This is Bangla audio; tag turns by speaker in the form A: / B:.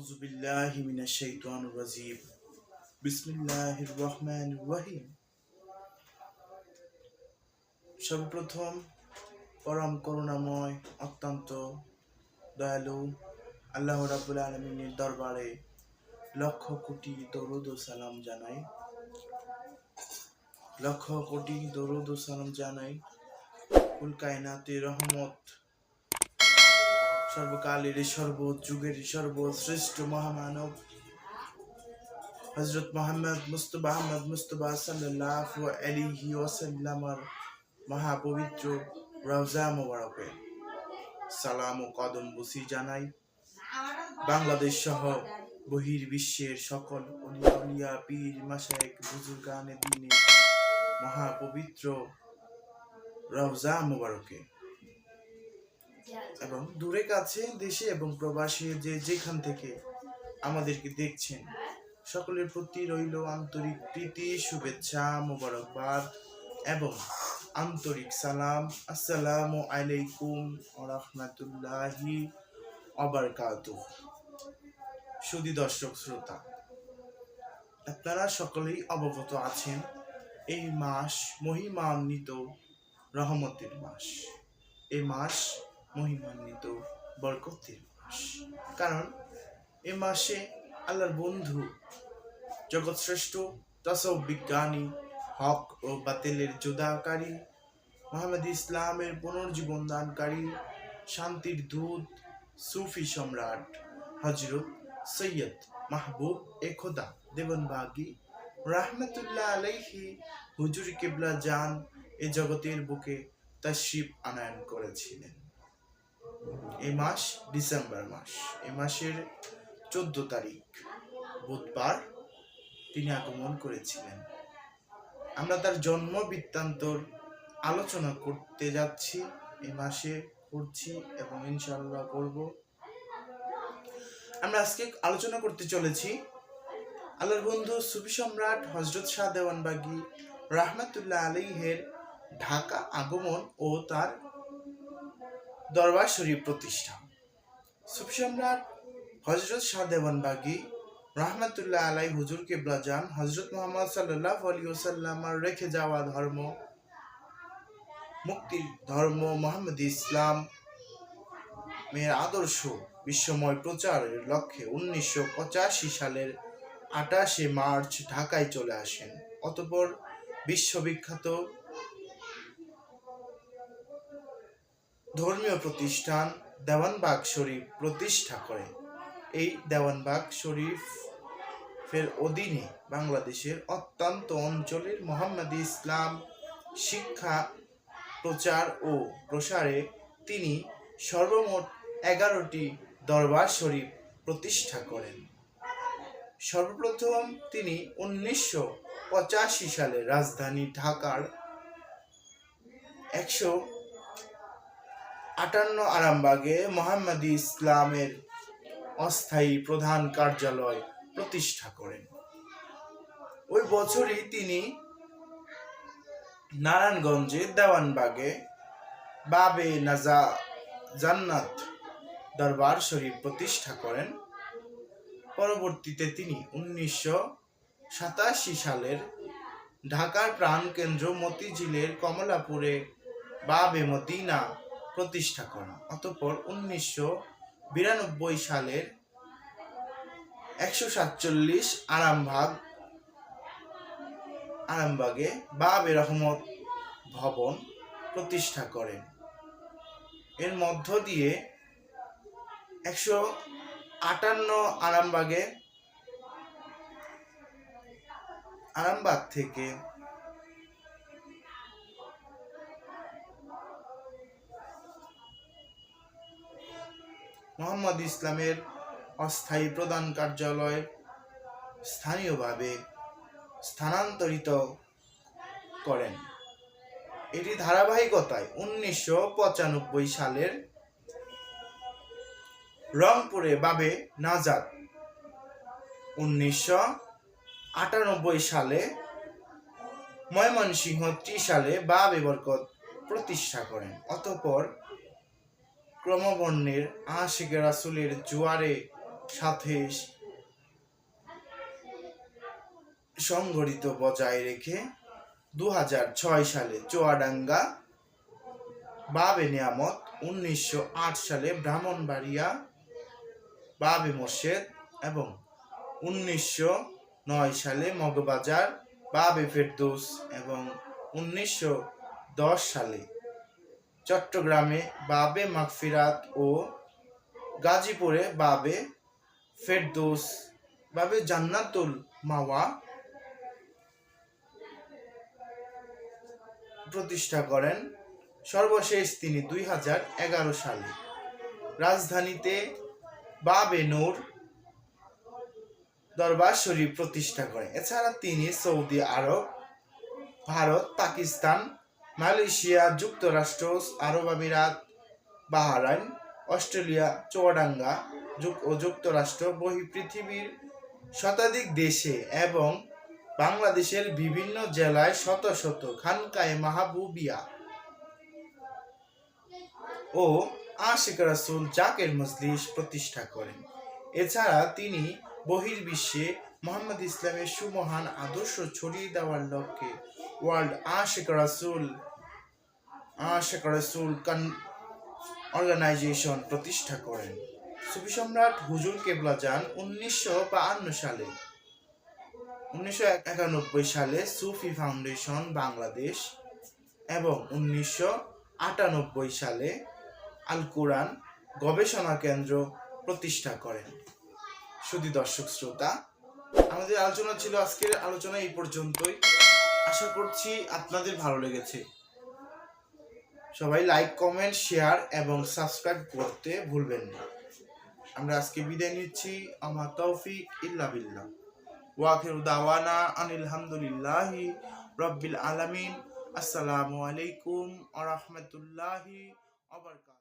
A: أعوذ بالله من الشيطان الرجيم بسم الله الرحمن الرحيم সর্বপ্রথম পরম করুণাময় অত্যন্ত দয়ালু আল্লাহ রাবুল আলমিনের দরবারে লক্ষ কোটি দরুদ ও সালাম জানাই লক্ষ কোটি দরুদ ও সালাম জানাই কুল কায়নাতে রহমত সর্বকালের সর্বযুগের সর্বশ্রেষ্ঠ মহামানব। হজরত মোহাম্মদ মুস্তফা আহমদ মুস্তফা সাল্লাল্লাহু আলাইহি ওয়াসাল্লামার মহাপবিত্র রওজা মোবারকে সালাম ও কদম বুসি জানাই। বাংলাদেশ সহ বহির বিশ্বের সকল অলিয়া পীর মাশায়েক বুজুর্গানে দিনে মহাপবিত্র রওজা মোবারকে এবং দূরে কাছে দেশে এবং প্রবাসী যে যেখান থেকে আমাদেরকে দেখছেন, সকলের প্রতি রইল আন্তরিক প্রীতি, শুভেচ্ছা, মোবারকবাদ এবং আন্তরিক সালাম। আসসালামু আলাইকুম রহমতুল্লাহি অবরকাত সুদী দর্শক শ্রোতা, আপনারা সকলেই অবগত আছেন, এই মাস মহিমান্বিত রহমতের মাস। এই মাস মহিমান্বিত বরকতের মাস। কারণ এ মাসে আল্লাহর বন্ধু জগৎ শ্রেষ্ঠ তসব বিজ্ঞানী, হক ও বাতিলের যোদাকারী মোহাম্মদ ইসলামের পুনর্জীবন দানকারী, শান্তির দূত, সুফি সম্রাট হজরত সৈয়দ মাহবুব এ খোদা দেবনবাগী রাহমাতুল্লাহ আলাইহি হুজুর কেবলা জান এ জগতের বুকে তশরিফ আনায়ন করেছিলেন। এই মাস ডিসেম্বর মাস। এই মাসের চোদ্দ তারিখ, বুধবার তিনি আগমন করেছিলেন। আমরা তার জন্ম বৃত্তান্তর আলোচনা করতে যাচ্ছি, এই মাসে করছি এবং ইনশাল্লাহ করব আমরা আজকে আলোচনা করতে চলেছি আল্লাহর বন্ধু সুফি সম্রাট হজরত শাহ দেওয়ানবাগী রাহমাতুল্লাহ আলীহের ঢাকা আগমন ও তার দরবার শরীফ প্রতিষ্ঠা। সুফি সম্রাট হজরত শাহ দেওয়ানবাগী রহমতুল্লাহ আলাই হুজুর কেবলা যান হজরত মোহাম্মদ সাল্লাহ আলী ওসাল্লামার রেখে যাওয়া ধর্ম মুক্তির ধর্ম, মোহাম্মদ ইসলাম মেয়ের আদর্শ বিশ্বময় প্রচারের লক্ষ্যে উনিশশো পঁচাশি সালের আটাশে মার্চ ঢাকায় চলে আসেন। অতপর বিশ্ববিখ্যাত ধর্মীয় প্রতিষ্ঠান দেওয়ানবাগ শরীফ প্রতিষ্ঠা করে। এই দেওয়ানবাগ শরীফের অধীনে বাংলাদেশের অত্যন্ত অঞ্চলের মোহাম্মদ ইসলাম শিক্ষা, প্রচার ও প্রসারে তিনি সর্বমোট এগারোটি দরবার শরীফ প্রতিষ্ঠা করেন। সর্বপ্রথম তিনি উনিশশো পঁচাশি সালে রাজধানী ঢাকার একশো আটান্ন আরামবাগে মোহাম্মদ ইসলামের অস্থায়ী প্রধান কার্যালয় প্রতিষ্ঠা করেন। ওই বছরই তিনি নারায়ণগঞ্জে দেওয়ানবাগে বাবে নাজা জান্নাত দরবার শরীফ প্রতিষ্ঠা করেন। পরবর্তীতে তিনি উনিশশো সাতাশি সালের ঢাকার প্রাণকেন্দ্র মতিঝিলের কমলাপুরে বাবে মদিনা প্রতিষ্ঠা করা। অতঃপর উনিশশো বিরানব্বই সালের একশো সাতচল্লিশ আরামবাগ আরামবাগে বাবে রহমত ভবন প্রতিষ্ঠা করেন। এর মধ্য দিয়ে একশো আটান্ন আরামবাগে আরামবাগ থেকে মোহাম্মদ ইসলামের অস্থায়ী প্রধান কার্যালয় স্থানীয়ভাবে স্থানান্তরিত করেন। এটি ধারাবাহিকতায় উনিশশো পঁচানব্বই সালের রংপুরে বাবে নাজাদ। উনিশশো আটানব্বই সালে ময়মনসিংহ ত্রিশ সালে বাবে বরকত প্রতিষ্ঠা করেন। অতঃপর ক্রমবর্ণের আশিক রাসুলের জোয়ারে সাথে সংগঠিত বজায় রেখে দু হাজার ছয় সালে চুয়াডাঙ্গা বাবে নিয়ামত, উনিশশো আট সালে ব্রাহ্মণবাড়িয়া বাবে মসজিদ এবং উনিশশো নয় সালে মগবাজার, বাবে ফেরদৌস এবং উনিশশো দশ সালে চট্টগ্রামে বাবে মাগফিরাত ও গাজীপুরে বাবে ফেরদৌস, বাবে জান্নাতুল মাওয়া প্রতিষ্ঠা করেন। সর্বশেষ তিনি দুই হাজার এগারো সালে। রাজধানীতে বাবে নূর দরবার শরীফ প্রতিষ্ঠা করেন। এছাড়া তিনি Saudi Arab, Bharat, Pakistan Malaysia, যুক্তরাষ্ট্র, আরব আমিরাত, বাহারাইন, অস্ট্রেলিয়া, চুয়াডাঙ্গা ও যুক্তরাষ্ট্র বহি পৃথিবীর শতাধিক দেশে এবং বাংলাদেশের বিভিন্ন জেলায় শত শত খানকায় মাহবুবিয়া ও আশিক রাসুল জাকের মজলিস প্রতিষ্ঠা করেন। এছাড়া তিনি বহির্বিশ্বে মোহাম্মদ ইসলামের সুমহান আদর্শ ছড়িয়ে দেওয়ার লক্ষ্যে আশিক রাসুল আশিক রাসুল কান অর্গানাইজেশন প্রতিষ্ঠা করেন। সুফি সম্রাট হুজুর কেবলা যান উনিশশো সালে। উনিশশো একানব্বই সালে সুফি ফাউন্ডেশন বাংলাদেশ এবং উনিশশো আটানব্বই সালে আল কোরআন গবেষণা কেন্দ্র প্রতিষ্ঠা করেন। শুধু দর্শক শ্রোতা, আমাদের আলোচনা ছিল আজকের আলোচনা এই পর্যন্তই। আশা করছি আপনাদের ভালো লেগেছে। সবাই লাইক কমেন্ট শেয়ার এবং সাবস্ক্রাইব করতে ভুলবেন না। আমরা আজকে বিদায় নিচ্ছি। আমার তৌফিক ইল্লা বিল্লাহ। ওয়াখির দাওয়ানা আনিল হামদুলিল্লাহি রব্বিল আলামিন। আসসালামু আলাইকুম ওয়া রাহমাতুল্লাহি ওয়া বারাকাতুহু।